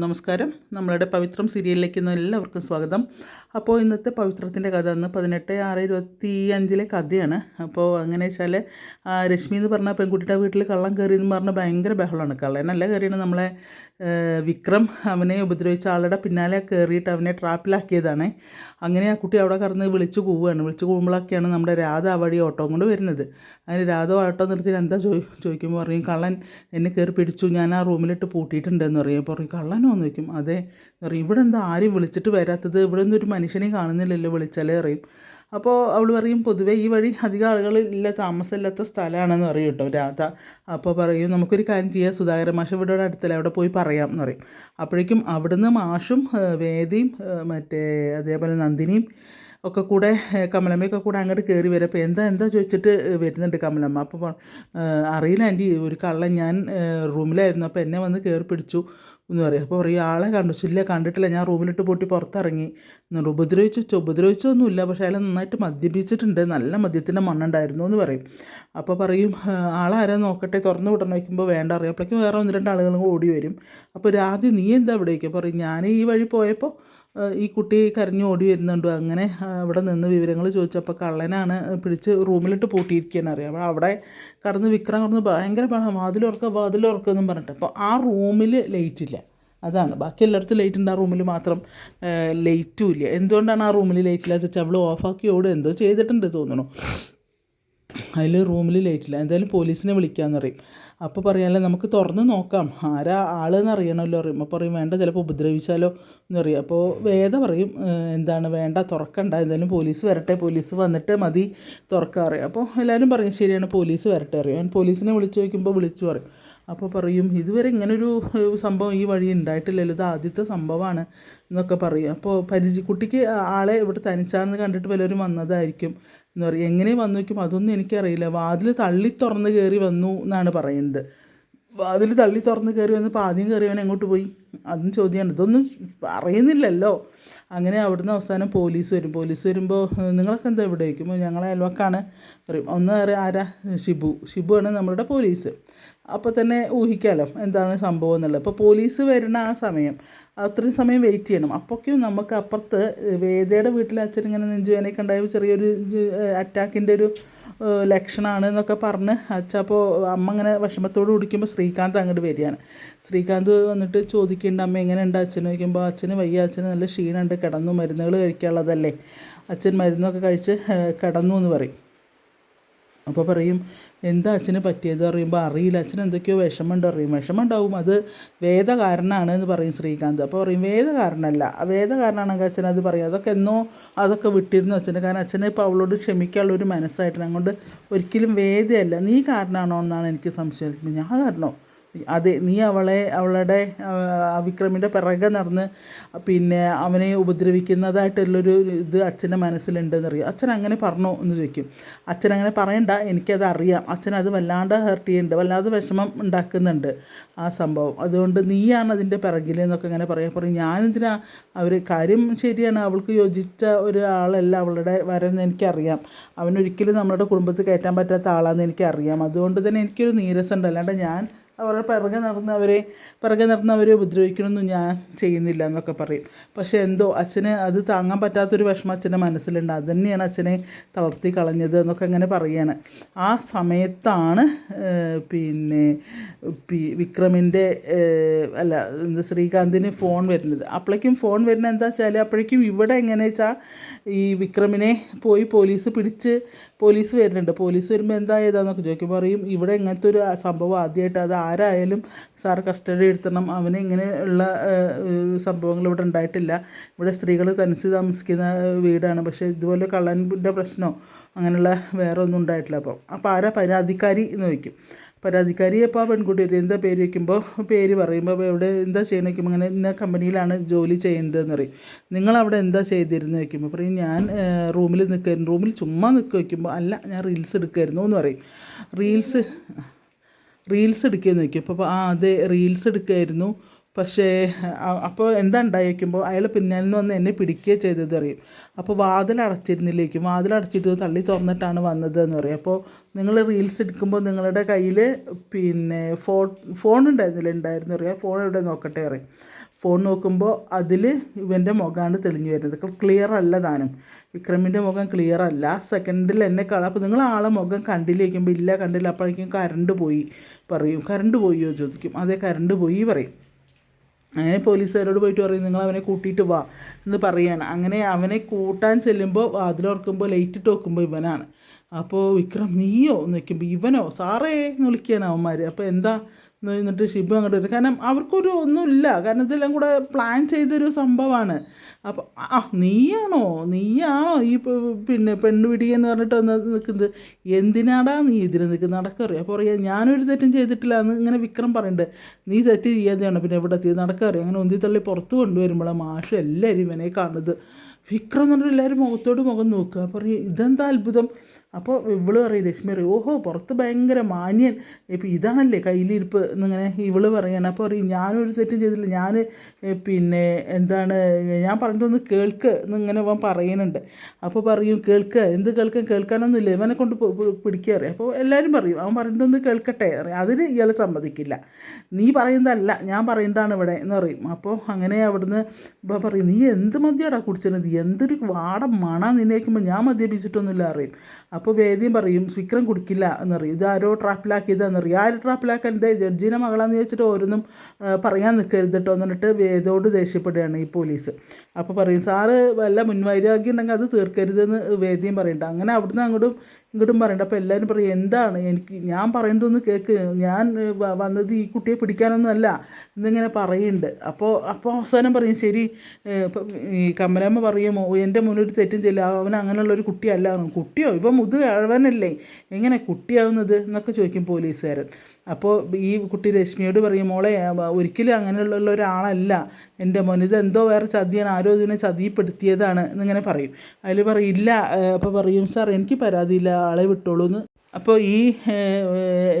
നമസ്കാരം. നമ്മളുടെ പവിത്രം സീരിയലിലേക്ക് എല്ലാവർക്കും സ്വാഗതം. അപ്പോൾ ഇന്നത്തെ പവിത്രത്തിന്റെ കഥ ഇന്ന് പതിനെട്ട് ആറ് ഇരുപത്തി അഞ്ചിലെ കഥയാണ്. അപ്പോൾ അങ്ങനെ വെച്ചാൽ രശ്മി എന്ന് പറഞ്ഞ പെൺകുട്ടിയുടെ വീട്ടിൽ കള്ളം കയറി എന്ന് പറഞ്ഞാൽ ഭയങ്കര ബഹളമാണ്. കള്ളനല്ല കയറിയാണ് നമ്മളെ വിക്രം അവനെ ഉപദ്രവിച്ച ആളുടെ പിന്നാലെ കയറിയിട്ട് അവനെ ട്രാപ്പിലാക്കിയതാണ്. അങ്ങനെ ആ കുട്ടി അവിടെ കടന്ന് വിളിച്ച് പോവുകയാണ് വിളിച്ച് പോകുമ്പോഴൊക്കെയാണ് നമ്മുടെ രാധ ആ വഴി ഓട്ടോ കൊണ്ട് വരുന്നത്. അതിന് രാധ ഓട്ടോ നിർത്തി എന്താ ചോദി ചോദിക്കുമ്പോൾ പറയും കള്ളൻ എന്നെ കയറി പിടിച്ചു ഞാൻ ആ റൂമിലിട്ട് പൂട്ടിയിട്ടുണ്ടെന്ന് പറയും. അപ്പോൾ പറയും എന്ന് ചോദിക്കും അതെ എന്ന് പറയും ഇവിടെ എന്താ ആരും വിളിച്ചിട്ട് വരാത്തത്? ഇവിടെ ഒന്നും ഒരു മനുഷ്യനെ കാണുന്നില്ലല്ലോ വിളിച്ചാലേ അറിയും അപ്പോൾ അവൾ പറയും പൊതുവേ ഈ വഴി അധികം ആളുകൾ ഇല്ല താമസമില്ലാത്ത സ്ഥലമാണെന്ന് പറയും കേട്ടോ രാധ. അപ്പോൾ പറയും നമുക്കൊരു കാര്യം ചെയ്യാം സുധാകര മാഷ് ഇവിടെ അടുത്തല്ല അവിടെ പോയി പറയാം എന്ന് പറയും. അപ്പോഴേക്കും അവിടുന്ന് മാഷും വേദിയും മറ്റേ അതേപോലെ നന്ദിനിയും ഒക്കെ കൂടെ കമലമ്മയൊക്കെ കൂടെ അങ്ങോട്ട് കയറി വരും അപ്പോൾ എന്താ എന്താ ചോദിച്ചിട്ട് വരുന്നുണ്ട് കമലമ്മ. അപ്പോൾ അറിയില്ല ആന്റി ഒരു കള്ളൻ ഞാൻ റൂമിലായിരുന്നു. അപ്പോൾ എന്നെ വന്ന് കയറി പിടിച്ചു. എന്ന് പറയും. അപ്പോൾ പറയും ആളെ കണ്ടു ഇല്ല കണ്ടിട്ടില്ല ഞാൻ റൂമിലിട്ട് പൊട്ടി പുറത്തിറങ്ങി. എന്നിട്ട് ഉപദ്രവിച്ചു ഉപദ്രവിച്ചൊന്നുമില്ല പക്ഷേ അയാൾ നന്നായിട്ട് മദ്യപിച്ചിട്ടുണ്ട്. നല്ല മദ്യത്തിന്റെ മണ്ണുണ്ടായിരുന്നു എന്ന് പറയും. അപ്പോൾ പറയും ആളാരെ നോക്കട്ടെ തുറന്നു വിടണം. വയ്ക്കുമ്പോൾ വേണ്ട അറിയാം. അപ്പോഴേക്കും വേറെ ഒന്ന് രണ്ട് ആളുകളും ഓടി വരും. അപ്പോൾ രാധ നീ എന്താ ഇവിടേക്ക്? പറയും ഞാൻ ഈ വഴി പോയപ്പോൾ ഈ കുട്ടി കരഞ്ഞു ഓടി വരുന്നുണ്ട്. അങ്ങനെ അവിടെ നിന്ന് വിവരങ്ങൾ ചോദിച്ചപ്പോൾ കള്ളനാണ് പിടിച്ച് റൂമിലിട്ട് പൂട്ടിയിരിക്കുകയാണ് അറിയാം. അപ്പോൾ അവിടെ കടന്ന് വിക്രം കടന്ന് ഭയങ്കര പണം വാതിലുറക്കുക വാതിലുറക്കുക എന്നും പറഞ്ഞിട്ട്. അപ്പോൾ ആ റൂമിൽ ലൈറ്റ് ഇല്ല. അതാണ്. ബാക്കി എല്ലായിടത്തും ലൈറ്റ് ഉണ്ട്. ആ റൂമിൽ മാത്രം ലൈറ്റും ഇല്ല. എന്തുകൊണ്ടാണ് ആ റൂമിൽ ലൈറ്റ് ഇല്ലാത്ത വെച്ചാൽ അവൾ ഓഫാക്കി ഓടുക എന്തോ ചെയ്തിട്ടുണ്ട് തോന്നുന്നു. അതിൽ റൂമിൽ ലൈറ്റില്ല എന്തായാലും പോലീസിനെ വിളിക്കാമെന്ന് പറയും. അപ്പോൾ പറയാമല്ലോ നമുക്ക് തുറന്ന് നോക്കാം. ആരാ ആളെന്ന് അറിയണമല്ലോ അറിയും. അപ്പോൾ പറയും വേണ്ട ചിലപ്പോൾ ഉപദ്രവിച്ചാലോ എന്ന് പറയും അപ്പോൾ വേദ പറയും എന്താണ് വേണ്ട തുറക്കണ്ട എന്തായാലും പോലീസ് വരട്ടെ പോലീസ് വന്നിട്ട് മതി തുറക്കാറിയാം അപ്പോൾ എല്ലാവരും പറയും ശരിയാണ് പോലീസ് വരട്ടെ അറിയാം. ഞാൻ പോലീസിനെ വിളിച്ചു ചോദിക്കുമ്പോൾ വിളിച്ചു പറയും. അപ്പോൾ പറയും ഇതുവരെ ഇങ്ങനൊരു സംഭവം ഈ വഴി ഉണ്ടായിട്ടില്ലല്ലോ ഇത് ആദ്യത്തെ സംഭവമാണ് എന്നൊക്കെ പറയും. അപ്പോൾ പരിചയ കുട്ടിക്ക് ആളെ ഇവിടെ തനിച്ചാണെന്ന് കണ്ടിട്ട് വല്ലവരും വന്നതായിരിക്കും എന്ന് പറയും. എങ്ങനെ വന്നു? നോക്കും അതൊന്നും എനിക്കറിയില്ല. വാതിൽ തള്ളി തുറന്ന് കയറി വന്നു എന്നാണ് പറയുന്നത്. വാതിൽ തള്ളി തുറന്ന് കയറി വന്നപ്പോൾ ആദ്യം കയറിയവൻ എങ്ങോട്ട് പോയി? അതും ചോദ്യമാണ് ഇതൊന്നും പറയുന്നില്ലല്ലോ. അങ്ങനെ അവിടുന്ന് അവസാനം പോലീസ് വരും. പോലീസ് വരുമ്പോൾ നിങ്ങളൊക്കെ എന്താ ഇവിടെ? വയ്ക്കുമ്പോൾ ഞങ്ങളെ അയൽവക്കാണ്. പറയും. ഒന്ന് ആരാ? ഷിബു ഷിബു ആണ് നമ്മളുടെ പോലീസ്. അപ്പോൾ തന്നെ ഊഹിക്കാമല്ലോ എന്താണ് സംഭവം എന്നുള്ളത്. അപ്പോൾ പോലീസ് വരുന്ന ആ സമയം അത്രയും സമയം വെയിറ്റ് ചെയ്യണം. അപ്പോഴേക്കും നമുക്ക് അപ്പുറത്ത് വേദയുടെ വീട്ടിൽ അച്ഛൻ ഇങ്ങനെ നെഞ്ചുവേനയൊക്കെ ഉണ്ടായ ചെറിയൊരു അറ്റാക്കിന്റെ ഒരു ലക്ഷണമാണ് എന്നൊക്കെ പറഞ്ഞ് അച്ഛ അപ്പോൾ അമ്മ ഇങ്ങനെ വിഷമത്തോട് കുടിക്കുമ്പോൾ ശ്രീകാന്ത് അങ്ങോട്ട് വരികയാണ്. ശ്രീകാന്ത് വന്നിട്ട് ചോദിക്കുന്നുണ്ട് അമ്മ എങ്ങനെയുണ്ട് അച്ഛൻ? ചോദിക്കുമ്പോൾ അച്ഛന് വയ്യ അച്ഛന് നല്ല ക്ഷീണമുണ്ട് കിടന്നു മരുന്നുകൾ കഴിക്കാനുള്ളതല്ലേ? അച്ഛൻ മരുന്നൊക്കെ കഴിച്ച് കിടന്നു എന്ന് പറയും. അപ്പോൾ പറയും എന്താ അച്ഛന് പറ്റിയത്? പറയുമ്പോൾ അറിയില്ല അച്ഛൻ എന്തൊക്കെയോ വിഷമമുണ്ട്. അറിയും വിഷമം ഉണ്ടാവും അത് വേദകാരനാണ് എന്ന് പറയും ശ്രീകാന്ത്. അപ്പോൾ പറയും വേദകാരനല്ല വേദകാരനാണെങ്കിൽ അച്ഛൻ അത് പറയും. അതൊക്കെ എന്നോ അതൊക്കെ വിട്ടിരുന്നു അച്ഛന്. കാരണം അച്ഛനെ ഇപ്പോൾ അവളോട് ക്ഷമിക്കാനുള്ള ഒരു മനസ്സായിട്ട് അതുകൊണ്ട് ഒരിക്കലും വേദയല്ല. നീ കാരണമാണോ എന്നാണ് എനിക്ക് സംശയം. ഞാൻ കാരണോ? അതെ നീ അവളെ അവളുടെ വിക്രമിന്റെ പിറകെ നടന്ന് പിന്നെ അവനെ ഉപദ്രവിക്കുന്നതായിട്ടുള്ളൊരു ഇത് അച്ഛന്റെ മനസ്സിലുണ്ടെന്ന് അറിയാം അച്ഛൻ അങ്ങനെ പറഞ്ഞോ എന്ന് ചോദിക്കും. അച്ഛൻ അങ്ങനെ പറയണ്ട എനിക്കത് അറിയാം. അച്ഛൻ അത് വല്ലാണ്ട് ഹേർട്ട് ചെയ്യുന്നുണ്ട് വല്ലാതെ വിഷമം ഉണ്ടാക്കുന്നുണ്ട് ആ സംഭവം. അതുകൊണ്ട് നീയാണ് അതിന്റെ പിറകിൽ എന്നൊക്കെ അങ്ങനെ പറയാം. പറയും ഞാനെന്തിനാ അവർ കാര്യം ശരിയാണ് അവൾക്ക് യോജിച്ച ഒരാളല്ല അവളുടെ വരെന്ന് എനിക്കറിയാം. അവനൊരിക്കലും നമ്മുടെ കുടുംബത്തിൽ കയറ്റാൻ പറ്റാത്ത ആളാണെന്ന് എനിക്കറിയാം. അതുകൊണ്ട് തന്നെ എനിക്കൊരു നീരസം ഉണ്ട് അല്ലാണ്ട് ഞാൻ അവരുടെ പിറകെ നടന്നവരെ പിറകെ നടന്നവരെ ഉപദ്രവിക്കണമെന്നും ഞാൻ ചെയ്യുന്നില്ല എന്നൊക്കെ പറയും. പക്ഷേ എന്തോ അച്ഛന് അത് താങ്ങാൻ പറ്റാത്തൊരു വിഷമം അച്ഛന്റെ മനസ്സിലുണ്ട്. അത് തന്നെയാണ് അച്ഛനെ തളർത്തി കളഞ്ഞത് എന്നൊക്കെ അങ്ങനെ പറയുകയാണ് ആ സമയത്താണ് പിന്നെ പി വിക്രമിന്റെ അല്ല എന്താ ശ്രീകാന്തിന് ഫോൺ വരുന്നത്. അപ്പോഴേക്കും ഫോൺ വരുന്നത് എന്താ വെച്ചാൽ അപ്പോഴേക്കും ഇവിടെ എങ്ങനെ വെച്ചാൽ ഈ വിക്രമിനെ പോയി പോലീസ് പിടിച്ച് പോലീസ് വരുന്നുണ്ട്. പോലീസ് വരുമ്പോൾ എന്താ ഏതാന്നൊക്കെ ചോദിക്കും പറയും ഇവിടെ ഇങ്ങനത്തെ ഒരു സംഭവം ആദ്യമായിട്ട് അത് ആരായാലും സാർ കസ്റ്റഡി എടുത്തണം. അവന് ഇങ്ങനെയുള്ള സംഭവങ്ങൾ ഇവിടെ ഉണ്ടായിട്ടില്ല. ഇവിടെ സ്ത്രീകൾ തനിച്ച് താമസിക്കുന്ന വീടാണ്. പക്ഷേ ഇതുപോലെ കള്ളന്റെ പ്രശ്നമോ അങ്ങനെയുള്ള വേറെ ഒന്നും ഉണ്ടായിട്ടില്ല. അപ്പോൾ അപ്പോൾ ആരാ പരാതിക്കാരി എന്ന് ചോദിക്കും. പരാതിക്കാരി അപ്പോൾ ആ പെൺകുട്ടി വരും എന്താ പേര് വയ്ക്കുമ്പോൾ പേര് പറയുമ്പോൾ എവിടെ എന്താ ചെയ്യണം വയ്ക്കുമ്പോൾ അങ്ങനെ ഇന്ന കമ്പനിയിലാണ് ജോലി ചെയ്യുന്നതെന്ന് പറയും. നിങ്ങളവിടെ എന്താ ചെയ്തിരുന്നത് വയ്ക്കുമ്പോൾ പറയും ഞാൻ റൂമിൽ നിൽക്കായിരുന്നു. റൂമിൽ ചുമ്മാ നിൽക്കുക വയ്ക്കുമ്പോൾ അല്ല ഞാൻ റീൽസ് എടുക്കുമായിരുന്നു എന്ന് പറയും. റീൽസ് റീൽസ് എടുക്കുകയെന്ന് വയ്ക്കും അപ്പോൾ ആ അതെ റീൽസ് എടുക്കുമായിരുന്നു പക്ഷേ അപ്പോൾ എന്താ ഉണ്ടായിരിക്കുമ്പോൾ അയാൾ പിന്നാലിൽ നിന്ന് വന്ന് എന്നെ പിടിക്കുകയോ ചെയ്തത് അറിയും അപ്പോൾ വാതിൽ അടച്ചിരുന്നില്ലേക്കും. വാതിൽ അടച്ചിട്ട് തള്ളി തുറന്നിട്ടാണ് വന്നത് എന്ന് പറയും. അപ്പോൾ നിങ്ങൾ റീൽസ് എടുക്കുമ്പോൾ നിങ്ങളുടെ കയ്യിൽ പിന്നെ ഫോൺ ഫോൺ ഉണ്ടായിരുന്നില്ല? ഉണ്ടായിരുന്നു. അറിയാം ഫോൺ എവിടെ നോക്കട്ടെ? അറിയും ഫോൺ നോക്കുമ്പോൾ അതിൽ ഇവന്റെ മുഖമാണ് തെളിഞ്ഞു വരുന്നത്. ക്ലിയർ അല്ല താനും. വിക്രമിന്റെ മുഖം ക്ലിയർ അല്ല. സെക്കൻഡിൽ എന്നെ കള അപ്പോൾ നിങ്ങൾ ആളെ മുഖം കണ്ടില്ലേക്കുമ്പോൾ ഇല്ല കണ്ടില്ല. അപ്പോഴേക്കും കറണ്ട് പോയി പറയും. കറണ്ട് പോയോ ചോദിക്കും. അതെ കറണ്ട് പോയി പറയും. അങ്ങനെ പോലീസുകാരോട് പോയിട്ട് പറയും നിങ്ങൾ അവനെ കൂട്ടിയിട്ട് വാ എന്ന് പറയാണ്. അങ്ങനെ അവനെ കൂട്ടാൻ ചെല്ലുമ്പോൾ വാതിലോർക്കുമ്പോൾ ലൈറ്റ് ഇട്ട് നോക്കുമ്പോൾ ഇവനാണ്. അപ്പോൾ വിക്രം നീയോ? എന്ന് വയ്ക്കുമ്പോൾ ഇവനോ? സാറേ എന്ന് വിളിക്കുകയാണ് അവന്മാർ അപ്പോൾ എന്താ? എന്നിട്ട് ഷിബു അങ്ങോട്ട് വരും. കാരണം അവർക്കൊരു ഒന്നുമില്ല. കാരണം ഇതെല്ലാം കൂടെ പ്ലാൻ ചെയ്തൊരു സംഭവമാണ്. അപ്പോൾ ആ നീയാണോ? നീയാണോ ഈ പിന്നെ പെണ്ണ് എന്ന് പറഞ്ഞിട്ട് വന്ന് നിൽക്കുന്നത് എന്തിനാടാ നീ ഇതിന് നിൽക്കുന്നത് നടക്കറിയാം? അപ്പോൾ പറയാം ഞാനൊരു തെറ്റും ചെയ്തിട്ടില്ല എന്ന് ഇങ്ങനെ വിക്രം പറയുന്നുണ്ട് നീ തെറ്റ് ചെയ്യാതെയാണ് പിന്നെ എവിടെ എത്തിയത്? നടക്കറിയാം? അങ്ങനെ ഒന്തി തള്ളി പുറത്ത് കൊണ്ടുവരുമ്പോഴാണ് മാഷ് എല്ലാവരും ഇവനെ കാണുന്നത്. വിക്രം എന്ന് പറഞ്ഞാൽ എല്ലാവരും മുഖത്തോട് മുഖം നോക്കുക. പറയും ഇതെന്താ അത്ഭുതം? അപ്പോൾ ഇവൾ പറയും രശ്മി പറയും ഓഹോ പുറത്ത് ഭയങ്കര മാന്യൻ. ഇപ്പം ഇതാണല്ലേ കയ്യിലിരിപ്പ് എന്നിങ്ങനെ ഇവൾ പറയാണ്. അപ്പോൾ പറയും ഞാനൊരു തെറ്റും ചെയ്തില്ല. ഞാൻ പിന്നെ എന്താണ് ഞാൻ പറഞ്ഞിട്ടൊന്ന് കേൾക്ക് എന്നിങ്ങനെ അവൻ പറയുന്നുണ്ട് അപ്പോൾ പറയും കേൾക്ക് എന്ത് കേൾക്കാൻ? കേൾക്കാനൊന്നുമില്ല. ഇവനെ കൊണ്ട് പിടിക്കുക അറിയാം അപ്പോൾ എല്ലാവരും പറയും അവൻ പറഞ്ഞിട്ടൊന്ന് കേൾക്കട്ടെ അറിയാം അതിന് ഇയാൾ സമ്മതിക്കില്ല. നീ പറയുന്നതല്ല ഞാൻ പറയുന്നതാണ് ഇവിടെ എന്ന് പറയും. അപ്പോൾ അങ്ങനെ അവിടുന്ന് പറയും നീ എന്ത് മദ്യടാ കുടിച്ചിരുന്നത് എന്തൊരു വാടം മണ നിന്നേക്കുമ്പോൾ ഞാൻ മദ്യപിച്ചിട്ടൊന്നുമില്ല അറിയും അപ്പോൾ വേദ്യം പറയും വിക്രം കുടിക്കില്ല എന്നറിയും. ഇത് ആരോ ട്രാപ്പിലാക്കിയതാണെന്നറിയും ആര് ട്രാപ്പിലാക്കാൻ ഇതേ ജഡ്ജിനെ മകളാന്ന് ചോദിച്ചിട്ട് ഓരോന്നും പറയാൻ നിൽക്കരുത് കേട്ടോ എന്നിട്ട് വേദോട് ദേഷ്യപ്പെടുകയാണ് ഈ പോലീസ്. അപ്പോൾ പറയും സാറ് വല്ല മുൻവൈരാഗ്യം ഉണ്ടെങ്കിൽ അത് തീർക്കരുതെന്ന് വേദ്യം പറയുന്നുണ്ട് അങ്ങനെ അവിടുന്ന് അങ്ങോട്ടും ഇങ്ങോട്ടും പറയണ്ട. അപ്പോൾ എല്ലാവരും പറയും എന്താണ്? എനിക്ക് ഞാൻ പറയുന്നതൊന്ന് കേൾക്ക് ഞാൻ വന്നത് ഈ കുട്ടിയെ പിടിക്കാനൊന്നും അല്ല എന്നിങ്ങനെ പറയുന്നുണ്ട്. അപ്പോൾ അപ്പോൾ അവസാനം പറയും ശരി ഇപ്പം ഈ കമലമ്മ പറയുമോ എന്റെ മുന്നിൽ ഒരു തെറ്റും ചെല്ലുക അവൻ അങ്ങനെയുള്ളൊരു കുട്ടിയല്ല. എന്ന്." കുട്ടിയോ? ഇപ്പം മുതു അവനല്ലേ എങ്ങനെ കുട്ടിയാവുന്നത്? എന്നൊക്കെ ചോദിക്കും പോലീസുകാരൻ. അപ്പോൾ ഈ കുട്ടി രശ്മിയോട് പറയും മോളെ ഒരിക്കലും അങ്ങനെയുള്ള ഒരാളല്ല. എന്റെ മോൻ എന്തോ വേറെ ചതിയാണ്. ആരോ ഇതിനെ ചതിപ്പെടുത്തിയതാണ് എന്നിങ്ങനെ പറയും. അതിൽ പറയില്ല അപ്പോൾ പറയും സാർ എനിക്ക് പരാതിയില്ല. ആളെ വിട്ടോളൂ എന്ന്. അപ്പോൾ ഈ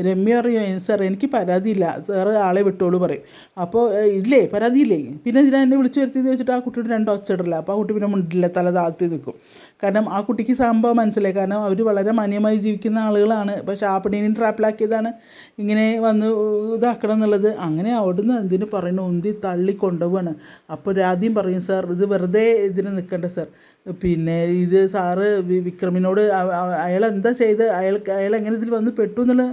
രമ്യ പറയും സാർ എനിക്ക് പരാതിയില്ല. സാറ് ആളെ വിട്ടോളൂ പറയും. അപ്പോൾ ഇല്ലേ പരാതിയില്ലേ? പിന്നെ ഇതിനെ വിളിച്ചു വരുത്തിയത് വെച്ചിട്ട് ആ കുട്ടിയുടെ രണ്ട് ഒച്ചടില്ല അപ്പോൾ ആ കുട്ടി പിന്നെ മുണ്ടില്ല തല താഴ്ത്തി നിൽക്കും. കാരണം ആ കുട്ടിക്ക് സംഭവം മനസ്സിലായി. കാരണം അവർ വളരെ മാന്യമായി ജീവിക്കുന്ന ആളുകളാണ്. പക്ഷേ ആ ട്രാപ്പിലാക്കിയതാണ്. ഇങ്ങനെ വന്ന് ഇതാക്കണം എന്നുള്ളത്. അങ്ങനെ അവിടുന്ന് എന്തിനു പറയുന്നു ഉന്തി തള്ളി കൊണ്ടുപോവാണ്. അപ്പോൾ രാദ്യം പറയും സാർ ഇത് വെറുതെ ഇതിന് നിൽക്കണ്ട സാർ. പിന്നെ ഇത് സാറ് വിക്രമിനോട് അയാൾ എന്താ ചെയ്ത്? അയാൾക്ക് അയാൾ എങ്ങനെ ഇതിൽ വന്ന് പെട്ടു എന്നുള്ള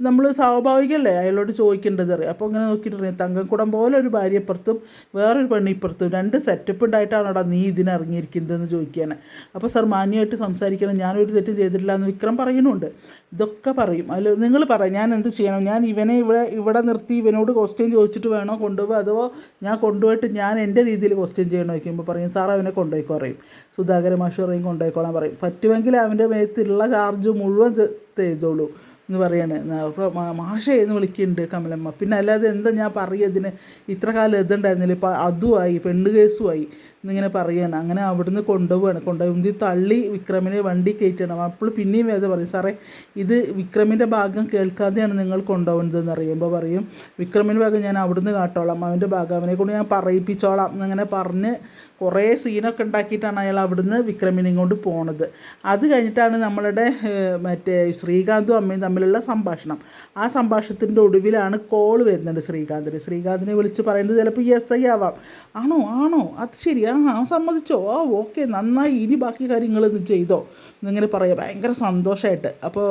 നമ്മൾ സ്വാഭാവികമല്ലേ അയാളോട് ചോദിക്കേണ്ടത് അറിയാം. അപ്പോൾ അങ്ങനെ നോക്കിയിട്ട് തങ്കക്കുടം പോലെ ഒരു ഭാര്യ ഇപ്പുറത്തും വേറൊരു പെണ്ണ് ഇപ്പുറത്തും രണ്ട് സെറ്റപ്പ് ഉണ്ടായിട്ടാണോടാ നീ ഇതിനിറങ്ങിയിരിക്കുന്നതെന്ന് ചോദിക്കുകയാണ് അപ്പോൾ സർ മാന്യമായിട്ട് സംസാരിക്കണം. ഞാനൊരു തെറ്റും ചെയ്തിട്ടില്ല എന്ന് വിക്രം പറയുന്നുണ്ട്. ഇതൊക്കെ പറയും. അതിൽ നിങ്ങൾ പറയും ഞാൻ എന്ത് ചെയ്യണം? ഞാൻ ഇവനെ ഇവിടെ ഇവിടെ നിർത്തി ഇവനോട് ക്വസ്റ്റ്യൻ ചോദിച്ചിട്ട് വേണോ കൊണ്ടുപോകുക അതോ ഞാൻ കൊണ്ടുപോയിട്ട് ഞാൻ എന്റെ രീതിയിൽ ക്വസ്റ്റ്യൻ ചെയ്യണോ ചോദിക്കുമ്പോൾ പറയും സാർ അവനെ കൊണ്ടുപോയിക്കോ പറയും. സുധാകര മാഷ് പറയും കൊണ്ടുപോയിക്കോളാൻ പറയും. പറ്റുമെങ്കിൽ അവന്റെ മേത്തുള്ള ചാർജ് മുഴുവൻ ചെയ്തോളൂ. എന്ന് പറയണേ. അപ്പോൾ മാഷേ എന്ന് വിളിക്കുന്നുണ്ട് കമലമ്മ. പിന്നെ അല്ലാതെ എന്താ ഞാൻ പറയുക ഇതിന്? ഇത്ര കാലം ഇതുണ്ടായിരുന്നില്ല ഇപ്പം അതുമായി പെണ്ണ് കേസുമായി എന്നിങ്ങനെ പറയുകയാണ് അങ്ങനെ അവിടുന്ന് കൊണ്ടുപോവാണ്. കൊണ്ടുപോയി തള്ളി വിക്രമിനെ വണ്ടി കയറ്റണം അപ്പോൾ പിന്നെയും വേദ പറയും സാറേ ഇത് വിക്രമിന്റെ ഭാഗം കേൾക്കാതെയാണ് നിങ്ങൾ കൊണ്ടുപോകുന്നത് എന്ന് അറിയുമ്പോൾ പറയും. വിക്രമിന്റെ ഭാഗം ഞാൻ അവിടുന്ന് കാട്ടോളാം. അവന്റെ ഭാഗം അവനെ കൊണ്ട് ഞാൻ പറയിപ്പിച്ചോളാം. എന്നങ്ങനെ പറഞ്ഞ് കുറേ സീനൊക്കെ ഉണ്ടാക്കിയിട്ടാണ് അയാൾ അവിടുന്ന് വിക്രമിനെ കൊണ്ട് പോണത്. അത് കഴിഞ്ഞിട്ടാണ് നമ്മളുടെ മറ്റേ ശ്രീകാന്തും അമ്മയും തമ്മിലുള്ള സംഭാഷണം. ആ സംഭാഷണത്തിന്റെ ഒടുവിലാണ് കോൾ വരുന്നുണ്ട് ശ്രീകാന്തിന്. ശ്രീകാന്തിനെ വിളിച്ച് പറയുന്നത് ചിലപ്പോൾ എസ് ഐ ആവാം ആണോ? ആണോ? അത് ശരി ആ ആ സമ്മതിച്ചോ? ആ ഓക്കെ നന്നായി. ഇനി ബാക്കി കാര്യങ്ങൾ ചെയ്തോ. എന്നിങ്ങനെ പറയാം. ഭയങ്കര സന്തോഷമായിട്ട് അപ്പോൾ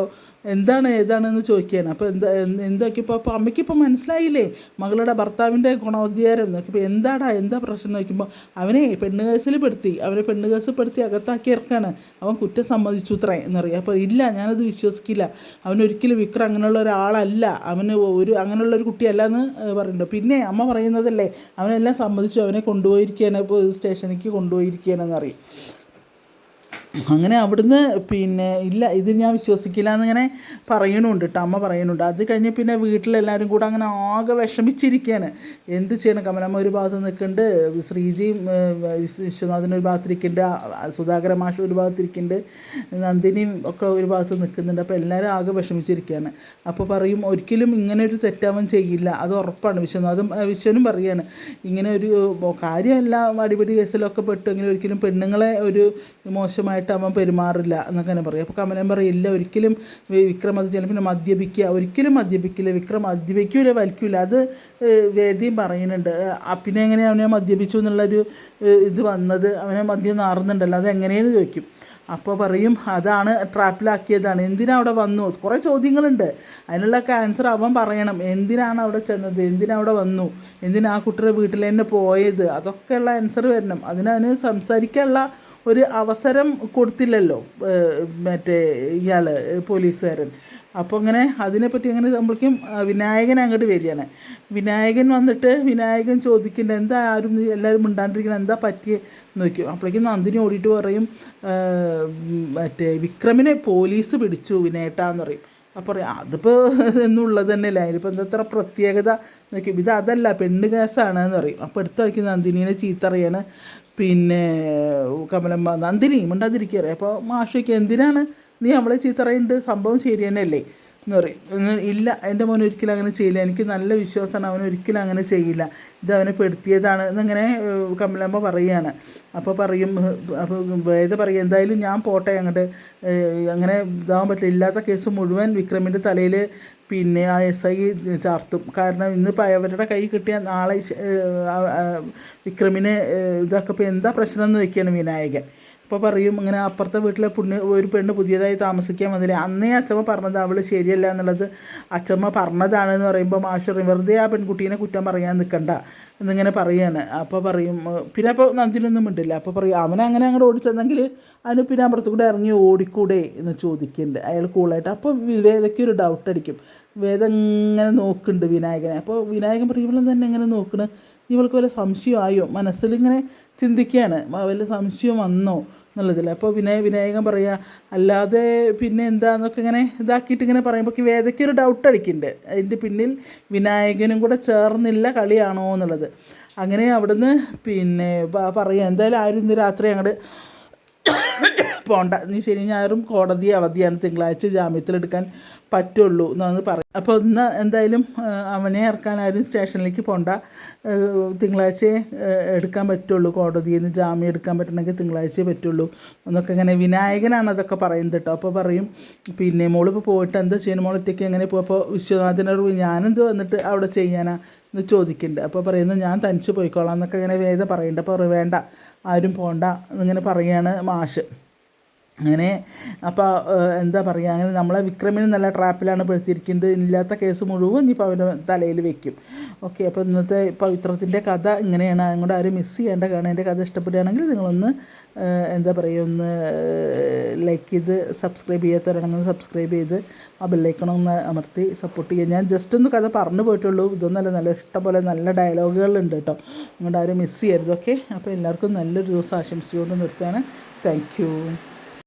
എന്താണ് ഏതാണെന്ന് ചോദിക്കുകയാണ്. അപ്പോൾ എന്താ എന്താക്കിയപ്പോൾ അപ്പോൾ അമ്മയ്ക്കിപ്പോൾ മനസ്സിലായില്ലേ? മകളുടെ ഭർത്താവിന്റെ ഗുണോദ്ധാരം നോക്കിയപ്പോൾ എന്താടാ എന്താ പ്രശ്നം നോക്കുമ്പോൾ അവനെ പെണ്ണ് കേസിൽ പെടുത്തി അവനെ പെണ്ണ് കേസിൽ പെടുത്തി അകത്താക്കി ഇറക്കാണ്. അവൻ കുറ്റം സമ്മതിച്ചു ഇത്രേ എന്നറിയാം. അപ്പോൾ ഇല്ല ഞാനത് വിശ്വസിക്കില്ല. അവനൊരിക്കലും വിക്രം അങ്ങനെയുള്ള ഒരാളല്ല. അവന് ഒരു അങ്ങനെയുള്ള ഒരു കുട്ടിയല്ല എന്ന് പറയുന്നുണ്ട്. പിന്നെ അമ്മ പറയുന്നതല്ലേ അവനെല്ലാം സമ്മതിച്ചു അവനെ കൊണ്ടുപോയിരിക്കുകയാണ്. ഇപ്പോൾ സ്റ്റേഷനിലേക്ക് കൊണ്ടുപോയിരിക്കുകയാണെന്ന് അറിയും അങ്ങനെ അവിടുന്ന് പിന്നെ ഇല്ല ഇത് ഞാൻ വിശ്വസിക്കില്ല എന്നിങ്ങനെ പറയണുണ്ട് കേട്ടോ അമ്മ പറയണുണ്ട്. അത് കഴിഞ്ഞ് പിന്നെ വീട്ടിലെല്ലാവരും കൂടെ അങ്ങനെ ആകെ വിഷമിച്ചിരിക്കുകയാണ് എന്ത് ചെയ്യണം? കമലമ്മ ഒരു ഭാഗത്ത് നിൽക്കുന്നുണ്ട് ശ്രീജിയും ഏഹ്, വിശ്വനാഥൻ ഒരു ഭാഗത്ത് ഇരിക്കുന്നുണ്ട് ആ- സുധാകര മാഷ് ഒരു ഭാഗത്ത് ഇരിക്കുന്നുണ്ട് നന്ദിനിയും ഒക്കെ ഒരു ഭാഗത്ത് നിൽക്കുന്നുണ്ട്. അപ്പോൾ എല്ലാവരും ആകെ വിഷമിച്ചിരിക്കുകയാണ് അപ്പോൾ പറയും ഒരിക്കലും ഇങ്ങനെ ഒരു തെറ്റവൻ ചെയ്യില്ല. അത് ഉറപ്പാണ്. വിശ്വനാഥും വിശ്വനും പറയാണ് ഇങ്ങനെ ഒരു കാര്യമല്ല. അടിപിടി കേസിലൊക്കെ പെട്ടു. എങ്കിലും ഒരിക്കലും പെണ്ണുങ്ങളെ ഒരു മോശമായിട്ട് അവൻ പെരുമാറില്ല എന്നൊക്കെ തന്നെ പറയും. അപ്പോൾ കമലൻ പറയും ഇല്ല ഒരിക്കലും വിക്രം അത് ചിലപ്പോൾ മദ്യപിക്കുക ഒരിക്കലും മദ്യപിക്കില്ല. വിക്രം മദ്യപിക്കൂല വലിക്കൂല. അത് വേദിയും പറയുന്നുണ്ട്. പിന്നെ എങ്ങനെയാണ് അവനെ മദ്യപിച്ചു എന്നുള്ളൊരു ഇത് വന്നത്? അവനെ മദ്യം നാറുന്നുണ്ടല്ലോ അത് എങ്ങനെയെന്ന് ചോദിക്കും. അപ്പോൾ പറയും അതാണ് ട്രാപ്പിലാക്കിയതാണ്. എന്തിനാ അവിടെ വന്നു? കുറേ ചോദ്യങ്ങളുണ്ട്. അതിനുള്ള ആൻസർ അവൻ പറയണം. എന്തിനാണ് അവിടെ ചെന്നത്? എന്തിനാണ് അവിടെ വന്നു? എന്തിനാ ആ കുട്ടിയുടെ വീട്ടിൽ തന്നെ പോയത്? അതൊക്കെയുള്ള ആൻസർ വരണം. അതിനതിന് സംസാരിക്കാനുള്ള ഒരു അവസരം കൊടുത്തില്ലല്ലോ മറ്റേ ഇയാൾ പോലീസുകാരൻ. അപ്പോൾ അങ്ങനെ അതിനെപ്പറ്റി അങ്ങനെ നമ്മൾക്കും വിനായകൻ അങ്ങോട്ട് വരികയാണ്. വിനായകൻ വന്നിട്ട് വിനായകൻ ചോദിക്കേണ്ട എന്താ ആരും എല്ലാവരും മിണ്ടാണ്ടിരിക്കണം? എന്താ പറ്റിയ? നോക്കും. അപ്പോഴേക്കും നന്ദിനി ഓടിയിട്ട് പറയും മറ്റേ വിക്രമിനെ പോലീസ് പിടിച്ചു വിനേട്ടാന്ന് പറയും. അപ്പോൾ പറയും അതിപ്പോൾ എന്നുള്ളത് തന്നെയല്ലേ? അതിനിപ്പോൾ അത്ര പ്രത്യേകത? നോക്കും. ഇത് അതല്ല പെണ്ണ് കേസാണ് എന്ന് പറയും. അപ്പോൾ എടുത്ത് വയ്ക്കുന്ന നന്ദിനീനെ ചീത്ത അറിയാണ് പിന്നെ കമലമ്മ നന്ദിനി മിണ്ടാതിരിക്കുക അപ്പോൾ മാഷയ്ക്ക് എന്തിനാണ് നീ അവളെ ചീത്തറയുണ്ട് സംഭവം ശരി തന്നെയല്ലേ? എന്ന് പറയും. ഇല്ല എന്റെ മോൻ ഒരിക്കലും അങ്ങനെ ചെയ്യില്ല. എനിക്ക് നല്ല വിശ്വാസമാണ്. അവൻ ഒരിക്കലും അങ്ങനെ ചെയ്യില്ല. ഇത് അവനെ പെടുത്തിയതാണ് എന്നിങ്ങനെ കമലമ്മ പറയുകയാണ്. അപ്പോൾ പറയും അപ്പോൾ വേദ പറയും എന്തായാലും ഞാൻ പോട്ടെ. അങ്ങോട്ട് അങ്ങനെ ഇതാവാൻ പറ്റില്ല. ഇല്ലാത്ത കേസ് മുഴുവൻ വിക്രമിന്റെ തലയിൽ പിന്നെ ആ എസ് ഐ ചാർത്തും. കാരണം ഇന്നിപ്പോൾ അവരുടെ കൈ കിട്ടിയ നാളെ വിക്രമിനെ ഇതൊക്കെ ഇപ്പോൾ എന്താ പ്രശ്നം എന്ന് വയ്ക്കുകയാണ് വിനായകൻ. അപ്പോൾ പറയും ഇങ്ങനെ അപ്പുറത്തെ വീട്ടിലെ പുണ്യ ഒരു പെണ്ണ് പുതിയതായി താമസിക്കാൻ വന്നില്ല? അന്നേ അച്ഛമ്മ പറഞ്ഞത് അവൾ ശരിയല്ല എന്നുള്ളത് അച്ഛമ്മ പറഞ്ഞതാണെന്ന് പറയുമ്പോൾ മാഷ് വെറുതെ ആ പെൺകുട്ടീനെ കുറ്റം പറയാൻ നിൽക്കണ്ട എന്നിങ്ങനെ പറയാണ്. അപ്പോൾ പറയും പിന്നെ അപ്പോൾ നന്ദിനൊന്നും മിണ്ടില്ല. അപ്പോൾ പറയും അവനെ അങ്ങനെ അങ്ങോട്ട് ഓടിച്ചെന്നെങ്കിൽ അതിന് പിന്നെ അപ്പുറത്ത് കൂടെ ഇറങ്ങി ഓടിക്കൂടെ എന്ന് ചോദിക്കുന്നുണ്ട് അയാൾ കൂളായിട്ട് അപ്പോൾ വേദയ്ക്ക് ഒരു ഡൗട്ട് അടിക്കും. വേദം ഇങ്ങനെ നോക്കുന്നുണ്ട് വിനായകനെ? അപ്പോൾ വിനായകൻ പറയും ഇവളെ തന്നെ ഇങ്ങനെ നോക്കണ്? ഇവൾക്ക് വല്ല സംശയമായോ മനസ്സിലിങ്ങനെ ചിന്തിക്കുകയാണ് വല്ല സംശയം വന്നോ? എന്നുള്ളതിൽ അപ്പോൾ വിനയ വിനായകൻ പറയുക അല്ലാതെ പിന്നെ എന്താന്നൊക്കെ ഇങ്ങനെ ഇതാക്കിയിട്ട് ഇങ്ങനെ പറയുമ്പോൾ വേദയ്ക്ക് ഒരു ഡൗട്ട് അടിക്കുന്നുണ്ട് അതിന്റെ പിന്നിൽ വിനായകനും കൂടെ ചേർന്നില്ല കളിയാണോ എന്നുള്ളത്. അങ്ങനെ അവിടുന്ന് പിന്നെ പറയുക എന്തായാലും ആരും ഇന്ന് രാത്രി അങ്ങോട്ട് പോണ്ട. നീ ശനി ഞായറും കോടതി അവധിയാണ്. തിങ്കളാഴ്ച ജാമ്യത്തിലെടുക്കാൻ പറ്റുള്ളൂ എന്നാണ് പറയും അപ്പോൾ ഇന്ന് എന്തായാലും അവനെ ഇറക്കാൻ ആരും സ്റ്റേഷനിലേക്ക് പോണ്ട. തിങ്കളാഴ്ചയെ തിങ്കളാഴ്ച എടുക്കാൻ പറ്റുള്ളൂ. കോടതിയിൽ നിന്ന് ജാമ്യം എടുക്കാൻ പറ്റണമെങ്കിൽ തിങ്കളാഴ്ചയെ പറ്റുള്ളൂ എന്നൊക്കെ ഇങ്ങനെ വിനായകനാണ് അതൊക്കെ പറയുന്നത് കേട്ടോ. അപ്പോൾ പറയും പിന്നെ മോളിപ്പോൾ പോയിട്ട് എന്താ ചെയ്യുന്ന മോളൊറ്റയ്ക്ക് എങ്ങനെ പോകും? അപ്പോൾ വിശ്വനാഥനോട് ഞാനെന്ത് വന്നിട്ട് അവിടെ ചെയ്യാനാ? എന്ന് ചോദിക്കുന്നുണ്ട്. അപ്പോൾ പറയുന്നത് ഞാൻ തനിച്ച് പോയിക്കോളാം എന്നൊക്കെ ഇങ്ങനെ വേദ പറയുന്നുണ്ട്. അപ്പോൾ വേണ്ട ആരും പോണ്ട എന്നിങ്ങനെ പറയുകയാണ് മാഷ്. അങ്ങനെ അപ്പോൾ എന്താ പറയുക അങ്ങനെ നമ്മളെ വിക്രമിന് നല്ല ട്രാപ്പിലാണ് പെടുത്തിയിരിക്കുന്നത്. ഇല്ലാത്ത കേസ് മുഴുവൻ ഇനിയിപ്പോൾ അവന്റെ തലയിൽ വെക്കും. ഓക്കെ അപ്പോൾ ഇന്നത്തെ പവിത്രത്തിന്റെ കഥ ഇങ്ങനെയാണ്. അതുകൊണ്ട് ആരും മിസ് ചെയ്യേണ്ട. കാരണം എന്റെ കഥ ഇഷ്ടപ്പെടുകയാണെങ്കിൽ നിങ്ങളൊന്ന് എന്താ പറയുക ഒന്ന് ലൈക്ക് ചെയ്ത് സബ്സ്ക്രൈബ് ചെയ്യാത്തവരാണെങ്കിൽ സബ്സ്ക്രൈബ് ചെയ്ത് ആ ബെല്ലൈക്കണം ഒന്ന് അമർത്തി സപ്പോർട്ട് ചെയ്യുക. ഞാൻ ജസ്റ്റ് ഒന്ന് കഥ പറഞ്ഞു പോയിട്ടുള്ളൂ. ഇതൊന്നല്ല നല്ല ഇഷ്ടംപോലെ നല്ല ഡയലോഗുകളുണ്ട് കേട്ടോ. അതുകൊണ്ട് ആരും മിസ് ചെയ്യരുത്. ഓക്കെ അപ്പോൾ എല്ലാവർക്കും നല്ലൊരു ദിവസം ആശംസിച്ചുകൊണ്ട് നിർത്തുകയാണ്. താങ്ക്